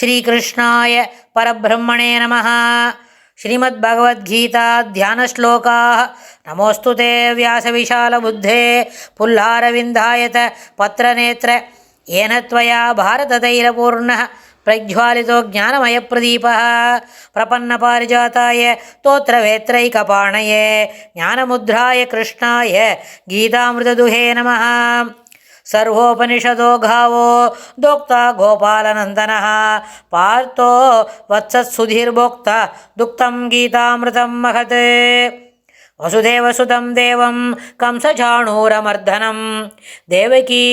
श्रीकृष्णाय परब्रह्मणे नमः श्रीमद्भगवद्गीता ध्यानश्लोकाः नमोऽस्तु ते व्यासविशालबुद्धे पुल्लारविन्दायत पत्रनेत्र येन त्वया भारततैलपूर्णः प्रज्वालितो ज्ञानमयप्रदीपः प्रपन्नपारिजाताय तोत्रवेत्रैकपाणये ज्ञानमुद्राय कृष्णाय गीतामृतदुहे नमः ಸರ್ವೋಪನಿಷದೋ ಘಾವೋ ದೋಕ್ತ ಗೋಪಾಲನಂದನ ಪಾರ್ಥೋ ವತ್ಸತ್ಸುಧೀರ್ಭೋಕ್ತ ದುಕ್ತಂ ಗೀತಾಮೃತಂ ಮಹತ್ ವಸುದೇವಸುತಂ ದೇವಂ ಕಂಸಚಾಣೂರಮರ್ಧನಂ ದೇವಕೀ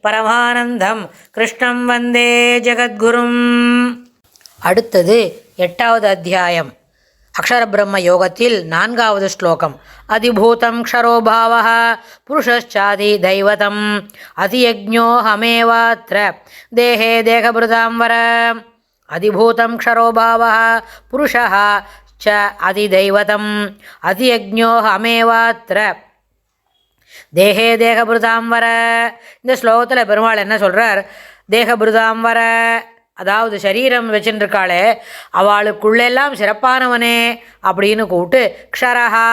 ಪರಮಾನಂದಂ கிருஷ்ணம் வந்தே ஜெகத்குரும் அடுத்தது எட்டாவது அத்தியாயம் அக்ஷர பிரம்ம யோகத்தில் நான்காவது ஸ்லோகம். அதிபூதம் க்ஷரோபாவ புருஷாதி தைவதம் அதியஜோஹமேவாத்திர தேகே தேகபிருதாம் வர. அதிபூதம் க்ஷரோபாவ புருஷா ச அதிதைவதம் அதியஜோஹமேவாத்திர தேகே தேகபிருதாம் வர. இந்த ஸ்லோகத்தில் பெருமாள் என்ன சொல்கிறார் தேகபிருதாம் வர அதாவது சரீரம் வச்சுருக்காளே அவளுக்குள்ளெல்லாம் சிறப்பானவனே அப்படின்னு கூப்பிட்டு க்ஷரஹா.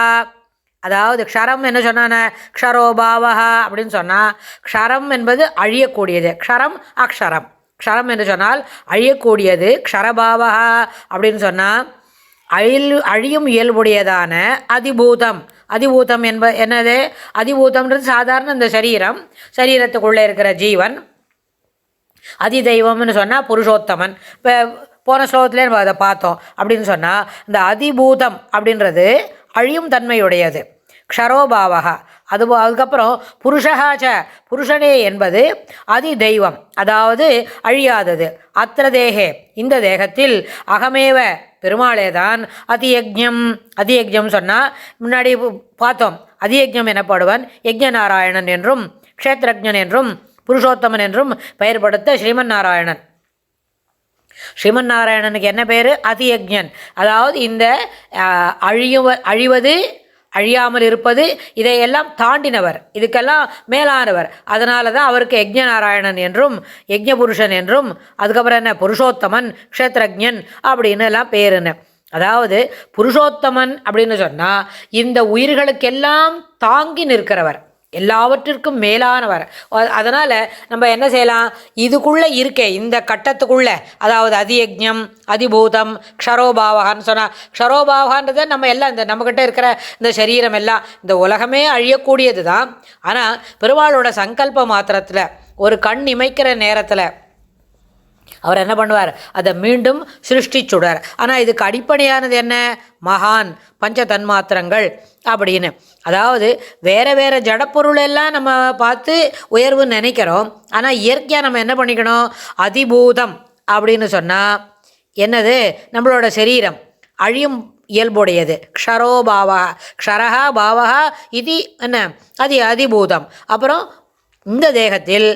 அதாவது க்ஷரம் என்ன சொன்னான? க்ஷரோபாவகா அப்படின்னு சொன்னால் க்ஷரம் என்பது அழியக்கூடியது. க்ஷரம் அக்ஷரம். க்ஷரம் என்று சொன்னால் அழியக்கூடியது க்ஷரபாவகா அப்படின்னு சொன்னால் அழில் அழியும் இயல்புடையதான அதிபூதம். அதிபூதம் என்ப என்னது? அதிபூதம்ன்றது சாதாரண இந்த சரீரம். சரீரத்துக்குள்ளே இருக்கிற ஜீவன். அதிதெய்வம்னு சொன்னால் புருஷோத்தமன். இப்போ போன ஸ்லோகத்திலே நம்ம அதை பார்த்தோம். அப்படின்னு சொன்னால் இந்த அதிபூதம் அப்படின்றது அழியும் தன்மையுடையது. க்ஷரோபாவகா. அது அதுக்கப்புறம் புருஷகாச்ச புருஷனே என்பது அதி தெய்வம் அதாவது அழியாதது. அத்திர தேகே. இந்த தேகத்தில் அகமேவ பெருமாளே தான் அதியஜம் அதியஜம் சொன்னால் முன்னாடி பார்த்தோம். அதியஜம் எனப்படுவன் யஜ்ஞ நாராயணன் என்றும் க்ஷேத்ரஜன் என்றும் புருஷோத்தமன் என்றும் பெயர் படுத்த ஸ்ரீமன் நாராயணன் ஸ்ரீமன் நாராயணனுக்கு என்ன பேர் அதியஜன் அதாவது இந்த அழியுவ அழிவது அழியாமல் இருப்பது இதையெல்லாம் தாண்டினவர். இதுக்கெல்லாம் மேலானவர். அதனால தான் அவருக்கு யஜ்ஞ நாராயணன் என்றும் யஜ்ஞ புருஷன் என்றும் அதுக்கப்புறம் என்ன? புருஷோத்தமன் க்ஷேத்ரஜன் அப்படின்னு எல்லாம் பேருன்னு அதாவது புருஷோத்தமன் அப்படின்னு சொன்னால் இந்த உயிர்களுக்கெல்லாம் தாங்கி நிற்கிறவர். எல்லாவற்றிற்கும் மேலானவர். அதனால் நம்ம என்ன செய்யலாம்? இதுக்குள்ளே இருக்கே இந்த கட்டத்துக்குள்ளே. அதாவது அதியஜம் அதிபூதம் க்ஷரோபாவகான்னு சொன்னால் க்ஷரோபாவகான்றதை நம்ம எல்லாம் இந்த நம்மக்கிட்ட இருக்கிற இந்த சரீரம் எல்லாம் இந்த உலகமே அழியக்கூடியது தான் ஆனால் பெருமாளோட சங்கல்ப மாத்திரத்தில் ஒரு கண் இமைக்கிற நேரத்தில் அவர் என்ன பண்ணுவார்? அதை மீண்டும் சிருஷ்டிச்சுடுவார். ஆனால் இதுக்கு அடிப்படையானது என்ன? மகான் பஞ்ச தன்மாத்திரங்கள் அப்படின்னு. அதாவது வேறு வேறு ஜடப்பொருள் எல்லாம் நம்ம பார்த்து உயர்வு நினைக்கிறோம். ஆனால் இயற்கையாக நம்ம என்ன பண்ணிக்கணும்? அதிபூதம் அப்படின்னு சொன்னால் என்னது? நம்மளோட சரீரம். அழியும் இயல்புடையது. க்ஷரோபாவா க்ஷரஹா பாவகா இது என்ன? அது அதிபூதம். அப்புறம் இந்த தேகத்தில்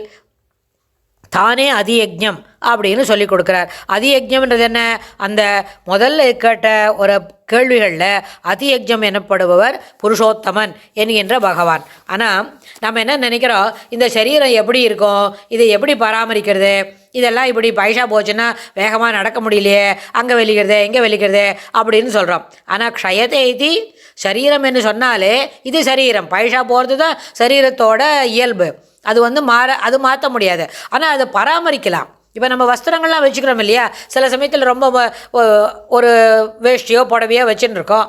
தானே அதியஜம் அப்படின்னு சொல்லி கொடுக்குறார். அதியஜம்ன்றது என்ன? அந்த முதல்ல கேட்ட ஒரு கேள்விகளில் அதியஜம் எனப்படுபவர் புருஷோத்தமன் என்கின்ற பகவான். ஆனால் நம்ம என்ன நினைக்கிறோம்? இந்த சரீரம் எப்படி இருக்கும்? இதை எப்படி பராமரிக்கிறது? இதெல்லாம் இப்படி பைசா போச்சுன்னா வேகமாக நடக்க முடியலையே. அங்கே வெளிக்கிறது எங்கே வெளிக்கிறது அப்படின்னு சொல்கிறோம் ஆனால் க்ஷயத்தை இது சரீரம் என்று சொன்னாலே இது சரீரம். பைசா போகிறது தான் சரீரத்தோட இயல்பு. அது வந்து மாற அது மாற்ற முடியாது. ஆனால் அதை பராமரிக்கலாம். இப்போ நம்ம வஸ்திரங்கள்லாம் வச்சுக்கிறோம் இல்லையா? சில சமயத்தில் ரொம்ப ஒரு வேஷ்டியோ புடவையோ வச்சுன்னு இருக்கோம்.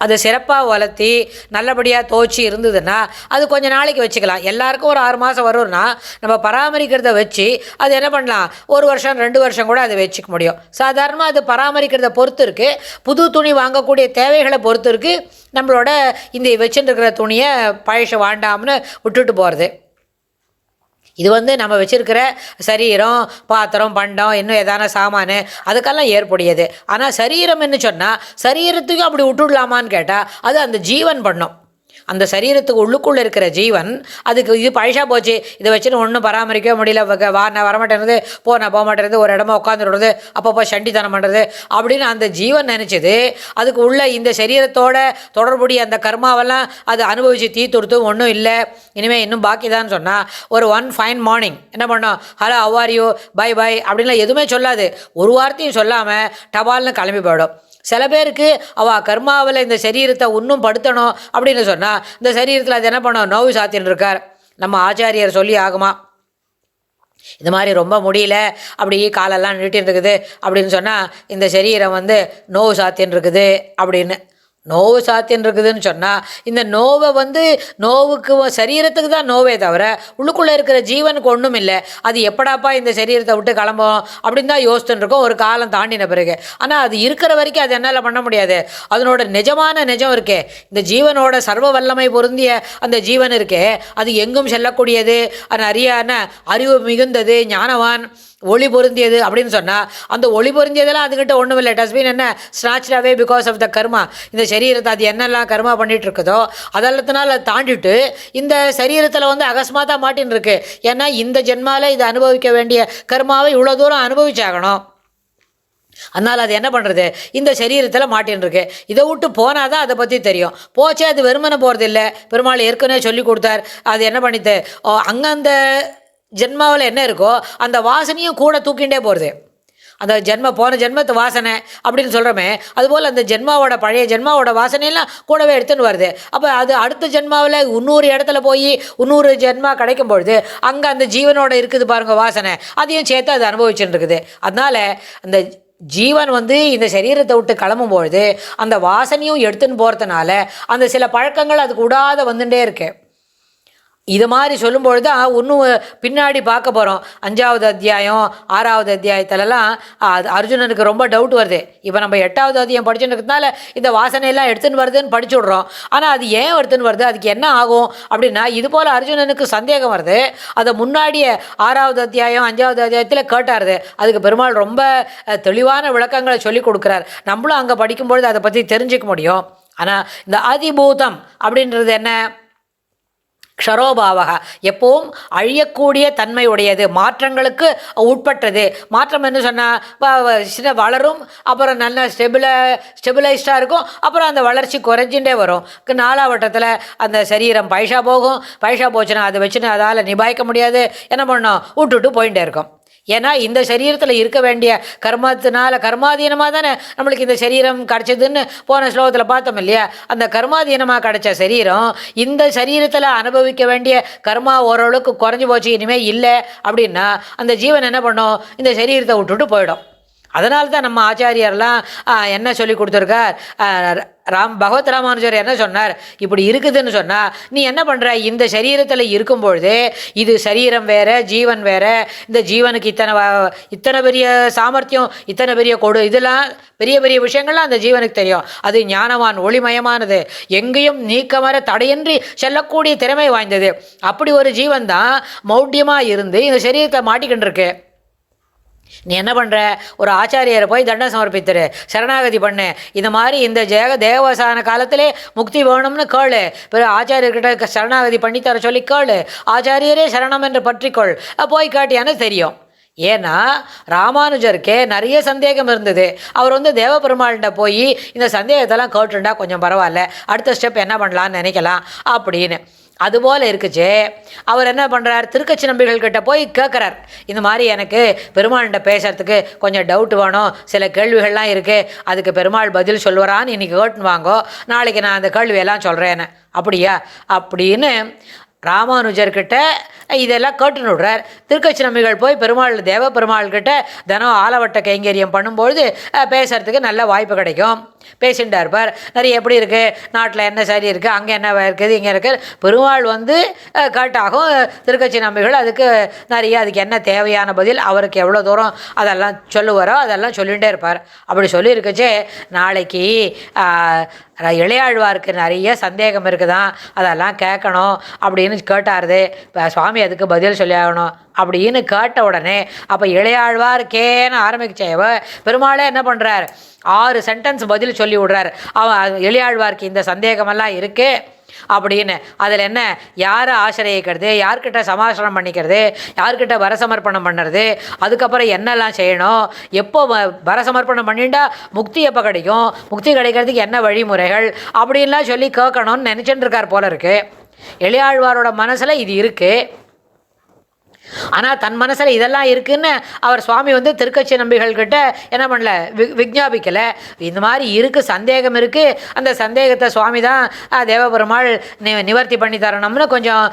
அதை சிறப்பாக வளர்த்தி நல்லபடியாக துவச்சி இருந்ததுன்னா அது கொஞ்சம் நாளைக்கு வச்சுக்கலாம். எல்லாருக்கும் ஒரு ஆறு மாதம் வரும்னா நம்ம பராமரிக்கிறத வச்சு அது என்ன பண்ணலாம்? ஒரு வருஷம் ரெண்டு வருஷம் கூட அதை வச்சுக்க முடியும். சாதாரணமாக அது பராமரிக்கிறத பொறுத்து இருக்குது புது துணி வாங்கக்கூடிய தேவைகளை பொறுத்து இருக்குது நம்மளோட இந்த வச்சுருக்கிற துணியை பழச வாண்டாம்னு விட்டுட்டு போகிறது இது வந்து நம்ம வச்சுருக்கிற சரீரம் பாத்திரம் பண்டம் இன்னும் எதான சாமான் அதுக்கெல்லாம் ஏற்புடையது. ஆனால் சரீரம்னு சொன்னால் சரீரத்துக்கும் அப்படி விட்டுடலாமான்னு கேட்டால் அது அந்த ஜீவன் பண்ணும். அந்த சரீரத்துக்கு உள்ளுக்குள்ளே இருக்கிற ஜீவன் அதுக்கு இது பழசாக போச்சு இதை வச்சுன்னு ஒன்றும் பராமரிக்கவே முடியல. வா நான் வரமாட்டேறது போ நான் போக மாட்டேறது ஒரு இடமா உட்காந்துடுறது அப்பப்போ சண்டித்தனம் பண்ணுறது அப்படின்னு அந்த ஜீவன் நினச்சது. அதுக்கு உள்ள இந்த சரீரத்தோட தொடர்புடைய அந்த கர்மாவெல்லாம் அது அனுபவித்து தீத்துடுத்தும் ஒன்றும் இல்லை. இனிமேல் இன்னும் பாக்கி தான் சொன்னால் ஒரு ஒன் ஃபைன் மார்னிங் என்ன பண்ணோம்? ஹலோ அவ்வாரியோ பை பை அப்படின்லாம் எதுவுமே சொல்லாது. ஒரு வார்த்தையும் சொல்லாமல் டபால்னு கிளம்பி போயிடும். சில பேருக்கு அவள் கர்மாவில் இந்த சரீரத்தை இன்னும் படுத்தணும் அப்படின்னு சொன்னால் இந்த சரீரத்தில் அது என்ன பண்ணும்? நோவு சாத்தின்னு இருக்கார். நம்ம ஆச்சாரியர் சொல்லி ஆகுமா? இது மாதிரி ரொம்ப முடியல அப்படி காலெல்லாம் நீட்டின்னு இருக்குது அப்படின்னு சொன்னால் இந்த சரீரம் வந்து நோவு சாத்தின்னு இருக்குது அப்படின்னு நோவு சாத்தியம் இருக்குதுன்னு சொன்னால் இந்த நோவை வந்து நோவுக்கு சரீரத்துக்கு தான் நோவே தவிர உள்ளுக்குள்ளே இருக்கிற ஜீவனுக்கு ஒன்றும் இல்லை. அது எப்படாப்பா இந்த சரீரத்தை விட்டு கிளம்பும்? அப்படின்னு தான் யோசிச்சுட்டு இருக்கோம். ஒரு காலம் தாண்டின பிறகு. ஆனால் அது இருக்கிற வரைக்கும் அது என்னால் பண்ண முடியாது. அதனோட நிஜமான நிஜம் இருக்கே. இந்த ஜீவனோட சர்வ வல்லமை பொருந்திய அந்த ஜீவன் இருக்கே. அது எங்கும் செல்லக்கூடியது. அது அறியான அறிவு மிகுந்தது. ஞானவான். ஒளி பொருந்தியது அப்படின்னு சொன்னால் அந்த ஒளி பொருந்தியதெல்லாம் அதுக்கிட்ட ஒன்றும் இல்லை டஸ்பின் என்ன? ஸ்நாச்ட் அவே பிகாஸ் ஆஃப் த கர்மா இந்த சரீரத்தை அது என்னெல்லாம் கர்மா பண்ணிட்டு இருக்குதோ அதெல்லாத்தினால தாண்டிட்டு இந்த சரீரத்தில் வந்து அகஸ்மாத்தாக மாட்டின்னு இருக்கு ஏன்னா இந்த ஜென்மாவில் இதை அனுபவிக்க வேண்டிய கர்மாவை இவ்வளோ தூரம் அனுபவிச்சாகணும். அதனால் அது என்ன பண்ணுறது இந்த சரீரத்தில் மாட்டின்னு இருக்கு இதை விட்டு போனால் தான் அதை பற்றி தெரியும். போச்சே அது வெறுமனை போகிறது இல்லை பெருமாள் ஏற்கனவே சொல்லி கொடுத்தார். அது என்ன பண்ணித்து? அங்கே அந்த ஜென்மாவில் என்ன இருக்கோ அந்த வாசனையும் கூட தூக்கிண்டே போகிறது அந்த ஜென்ம போன ஜென்மத்து வாசனை அப்படின்னு சொல்கிறோமே அதுபோல் அந்த ஜென்மாவோட பழைய ஜென்மாவோட வாசனையெல்லாம் கூடவே எடுத்துன்னு வருது. அப்போ அது அடுத்த ஜென்மாவில் இன்னொரு இடத்துல போய் இன்னொரு ஜென்மா கிடைக்கும் பொழுது அங்கே அந்த ஜீவனோட இருக்குது பாருங்கள் வாசனை அதையும் சேர்த்து அது அனுபவிச்சுட்டு இருக்குது. அதனால் அந்த ஜீவன் வந்து இந்த சரீரத்தை விட்டு கிளம்பும் பொழுது அந்த வாசனையும் எடுத்துன்னு போகிறதுனால அந்த சில பழக்கங்கள் அதுக்கு விடாத வந்துட்டே இருக்குது இது மாதிரி சொல்லும்பொழுது தான் இன்னும் பின்னாடி பார்க்க போகிறோம் அஞ்சாவது அத்தியாயம் ஆறாவது அத்தியாயத்துலலாம் அது அர்ஜுனனுக்கு ரொம்ப டவுட் வருது. இப்போ நம்ம எட்டாவது அத்தியாயம் படிச்சுட்டு இருக்கிறதுனால இந்த வாசனையெல்லாம் எடுத்துன்னு வருதுன்னு படிச்சு விட்றோம் ஆனால் அது ஏன் எடுத்துன்னு வருது? அதுக்கு என்ன ஆகும்? அப்படின்னா இது போல் அர்ஜுனனுக்கு சந்தேகம் வருது. அதை முன்னாடியே ஆறாவது அத்தியாயம் அஞ்சாவது அத்தியாயத்தில் கேட்டாருது. அதுக்கு பெருமாள் ரொம்ப தெளிவான விளக்கங்களை சொல்லி கொடுக்குறார். நம்மளும் அங்கே படிக்கும்பொழுது அதை பற்றி தெரிஞ்சுக்க முடியும். ஆனால் இந்த அதிபூதம் அப்படின்றது என்ன? க்ஷரோபாவக எப்பவும் அழியக்கூடிய தன்மை உடையது மாற்றங்களுக்கு உட்பட்டது. மாற்றம் என்ன சொன்னால் சின்ன வளரும் அப்புறம் நல்ல ஸ்டெபில ஸ்டெபிலைஸ்டாக இருக்கும் அப்புறம் அந்த வளர்ச்சி குறைஞ்சுட்டே வரும். நாலாவட்டத்தில் அந்த சரீரம் பைசா போகும். பைசா போச்சுன்னா அதை வச்சுன்னு அதால் நிபாய்க்க முடியாது. என்ன பண்ணோம் விட்டுட்டு போயிட்டே இருக்கும். ஏன்னா இந்த சரீரத்தில் இருக்க வேண்டிய கர்மத்தினால கர்மாதீனமாக தானே நம்மளுக்கு இந்த சரீரம் கிடச்சதுன்னு போன ஸ்லோகத்தில் பார்த்தோம் இல்லையா? அந்த கர்மாதீனமாக கிடைச்ச சரீரம் இந்த சரீரத்தில் அனுபவிக்க வேண்டிய கர்மா ஓரளவுக்கு குறைஞ்சி போச்சு இனிமேல் இல்லை அப்படின்னா அந்த ஜீவன் என்ன பண்ணும்? இந்த சரீரத்தை விட்டுட்டு போயிடும். அதனால தான் நம்ம ஆச்சாரியர்லாம் என்ன சொல்லி கொடுத்துருக்கார்? ராம் பகவத் ராமானுஜர் என்ன சொன்னார்? இப்படி இருக்குதுன்னு சொன்னால் நீ என்ன பண்ணுற இந்த சரீரத்தில் இருக்கும் பொழுதே இது சரீரம் வேறு ஜீவன் வேறு இந்த ஜீவனுக்கு இத்தனை இத்தனை பெரிய சாமர்த்தியம் இத்தனை பெரிய கொடு இதெல்லாம் பெரிய பெரிய விஷயங்கள்லாம் அந்த ஜீவனுக்கு தெரியும். அது ஞானவான் ஒளிமயமானது. எங்கேயும் நீக்கமர தடையின்றி செல்லக்கூடிய திறமை வாய்ந்தது. அப்படி ஒரு ஜீவன் தான் மௌட்டியமாக இருந்து இந்த சரீரத்தை மாட்டிக்கிட்டு இருக்கு நீ என்ன பண்ணுற ஒரு ஆச்சாரியரை போய் தண்டம் சமர்ப்பித்துரு. சரணாகதி பண்ணு. இந்த மாதிரி இந்த ஜெக தேவசான காலத்திலே முக்தி வேணும்னு கேளு. பிறகு ஆச்சாரியர்கிட்ட சரணாகதி பண்ணித்தர சொல்லி கேளு. ஆச்சாரியரே சரணம் என்று பற்றிக்கொள். போய் காட்டியான்னு தெரியும். ஏன்னா ராமானுஜருக்கே நிறைய சந்தேகம் இருந்தது. அவர் வந்து தேவபெருமாள்கிட்ட போய் இந்த சந்தேகத்தெல்லாம் கேட்டுண்டா கொஞ்சம் பரவாயில்ல. அடுத்த ஸ்டெப் என்ன பண்ணலான்னு நினைக்கலாம். அப்படின்னு. அதுபோல் இருக்குச்சு. அவர் என்ன பண்ணுறார் திருக்கச்சி நம்பிகள் கிட்ட போய் கேட்குறார் இந்த மாதிரி எனக்கு பெருமாள்கிட்ட பேசுறதுக்கு கொஞ்சம் டவுட் வேணும். சில கேள்விகள்லாம் இருக்குது அதுக்கு பெருமாள் பதில் சொல்லுவாரான்னு இன்றைக்கி கேட்டுன்னு வாங்கோ. நாளைக்கு நான் அந்த கேள்வியெல்லாம் சொல்கிறேன்னு அப்படியா? அப்படின்னு ராமானுஜர்கிட்ட இதெல்லாம் கேட்டுன்னு விடுறார். திருக்கச்சி நம்பிகள் போய் பெருமாள் தேவ பெருமாள்கிட்ட தினம் ஆலவட்ட கைங்கரியம் பண்ணும்பொழுது பேசுகிறதுக்கு நல்ல வாய்ப்பு கிடைக்கும். பேசிண்டா இருப்பார் நிறைய எப்படி இருக்குது நாட்டில் என்ன சரி இருக்குது அங்கே என்ன இருக்குது? இங்கே இருக்குது? பெருமாள் வந்து கேட்டாகும் திருக்கச்சி நம்பிகள் அதுக்கு நிறைய அதுக்கு என்ன தேவையான பதில்? அவருக்கு எவ்வளோ தூரம் அதெல்லாம் சொல்லுவாரோ அதெல்லாம் சொல்லிகிட்டே இருப்பார். அப்படி சொல்லியிருக்கச்சே நாளைக்கு இளையாழ்வாருக்கு நிறைய சந்தேகம் இருக்குதான். அதெல்லாம் கேட்கணும். அப்படின்னு கேட்டாருது இப்போ சுவாமி அதுக்கு பதில் சொல்லி ஆகணும் அப்படின்னு கேட்ட உடனே அப்போ இளையாழ்வாருக்கேன்னு ஆரம்பிச்சேவ பெருமாளே என்ன பண்ணுறார் ஆறு சென்டென்ஸ் பதில் சொல்லி விடுறார். அவன் இளையாழ்வார்க்கு இந்த சந்தேகமெல்லாம் இருக்குது அப்படின்னு. அதில் என்ன? யாரை ஆசிரியக்கிறது? யார்கிட்ட சமாசனம் பண்ணிக்கிறது? யார்கிட்ட வரசமர்ப்பணம் பண்ணுறது? அதுக்கப்புறம் என்னெல்லாம் செய்யணும்? எப்போ வ- வரசமர்ப்பணம் பண்ணிட்டா முக்தி எப்போ கிடைக்கும் முக்தி கிடைக்கிறதுக்கு என்ன வழிமுறைகள்? அப்படின்லாம் சொல்லி கேட்கணும்னு நினச்சிட்டு இருக்கார் போல இருக்குது எளியாழ்வாரோட மனசில் இது இருக்குது ஆனால் தன் மனசில் இதெல்லாம் இருக்குதுன்னு அவர் சுவாமி வந்து திருக்கட்சி நம்பிகள்கிட்ட என்ன பண்ணல வி விஜாபிக்கலை இந்த மாதிரி இருக்குது சந்தேகம் இருக்குது அந்த சந்தேகத்தை சுவாமி தான் தேவபெருமாள் நி நிவர்த்தி பண்ணி தரணும்னு கொஞ்சம்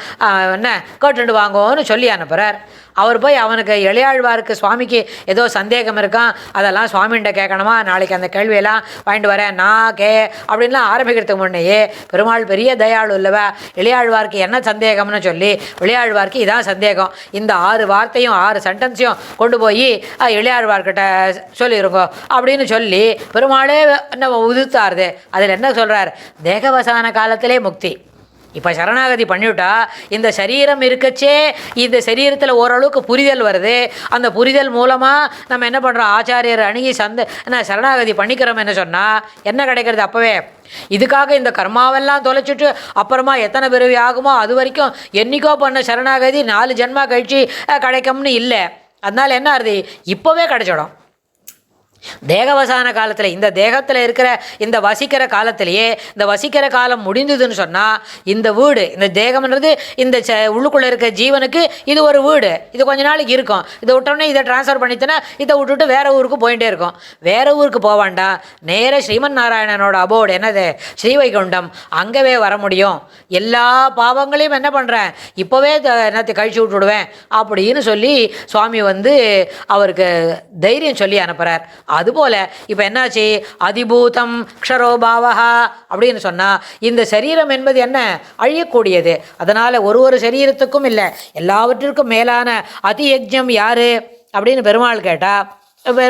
என்ன கேட்டுட்டு வாங்குவோன்னு சொல்லி அனுப்புகிறார் அவர் போய் அவனுக்கு இளையாழ்வாருக்கு சுவாமிக்கு ஏதோ சந்தேகம் இருக்கான் அதெல்லாம் சுவாமிகிட்ட கேட்கணுமா? நாளைக்கு அந்த கேள்வியெல்லாம் வாங்கிட்டு வரேன். நான் கே அப்படின்லாம் ஆரம்பிக்கிறதுக்கு முன்னையே பெருமாள் பெரிய தயாளு இல்லவா இளையாழ்வாருக்கு என்ன சந்தேகம்னு சொல்லி இளையாழ்வாருக்கு இதான் சந்தேகம். இந்த ஆறு வார்த்தையும் ஆறு சென்டென்ஸையும் கொண்டு போய் இளையாழ்வார்கிட்ட சொல்லிருங்கோ அப்படின்னு சொல்லி பெருமாளே என்ன உதிர்த்தாருது. அதில் என்ன சொல்கிறார் தேகவசான காலத்திலே முக்தி. இப்போ சரணாகதி பண்ணிவிட்டா இந்த சரீரம் இருக்கச்சே இந்த சரீரத்தில் ஓரளவுக்கு புரிதல் வருது. அந்த புரிதல் மூலமாக நம்ம என்ன பண்ணுறோம் ஆச்சாரியர் அணுகி சந்த என்ன சரணாகதி பண்ணிக்கிறோம் என்ன சொன்னால் என்ன கிடைக்கிறது அப்போவே? இதுக்காக இந்த கர்மாவெல்லாம் தொலைச்சிட்டு அப்புறமா எத்தனை பிறவி ஆகுமோ அது வரைக்கும் என்றைக்கோ பண்ண சரணாகதி நாலு ஜென்மா கழிச்சு கிடைக்கும்னு இல்லை. அதனால் என்ன ஆகுது இப்போவே கிடைச்சிடும். தேகவசான காலத்தில் இந்த தேகத்தில் இருக்கிற இந்த வசிக்கிற காலத்திலேயே இந்த வசிக்கிற காலம் முடிந்ததுன்னு சொன்னால் இந்த வீடு இந்த தேகம்ன்றது இந்த ச உள்ளுக்குள்ளே இருக்க ஜீவனுக்கு இது ஒரு வீடு. இது கொஞ்ச நாளைக்கு இருக்கும். இதை விட்டோன்னே இதை ட்ரான்ஸ்ஃபர் பண்ணித்தனா இதை விட்டுட்டு வேற ஊருக்கு போயிட்டே இருக்கும். வேற ஊருக்கு போவாண்டா? நேராக ஸ்ரீமன் நாராயணனோட அபோர்டு என்னது? ஸ்ரீவைகுண்டம். அங்கவே வர முடியும். எல்லா பாவங்களையும் என்ன பண்ணுறேன் இப்போவே என்னத்தை கழிச்சு விட்டுடுவேன். அப்படின்னு சொல்லி சுவாமி வந்து அவருக்கு தைரியம் சொல்லி அனுப்புகிறார் அதுபோல் இப்போ என்னாச்சு? அதிபூதம் க்ஷரோபாவஹா அப்படின்னு சொன்னால் இந்த சரீரம் என்பது என்ன? அழியக்கூடியது. அதனால் ஒரு ஒரு சரீரத்துக்கும் இல்லை எல்லாவற்றிற்கும் மேலான அதியஜ்யம் யார்? அப்படின்னு பெருமாள் கேட்டால்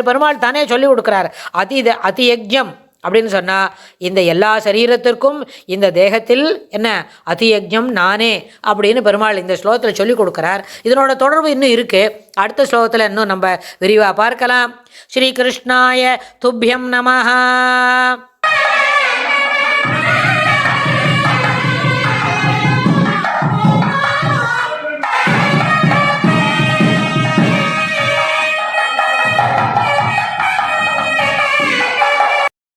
பெருமாள் தானே சொல்லி கொடுக்குறார். அதி அதியஜ்யம். அப்படின்னு சொன்னால் இந்த எல்லா சரீரத்திற்கும் இந்த தேகத்தில் என்ன அதியஜ்யம் நானே அப்படின்னு பெருமாள் இந்த ஸ்லோகத்தில் சொல்லிக் கொடுக்குறார். இதனோட தொடர்பு இன்னும் இருக்குது அடுத்த ஸ்லோகத்தில் இன்னும் நம்ம விரிவாக பார்க்கலாம். ஸ்ரீ கிருஷ்ணாய துப்பியம் நமஹா.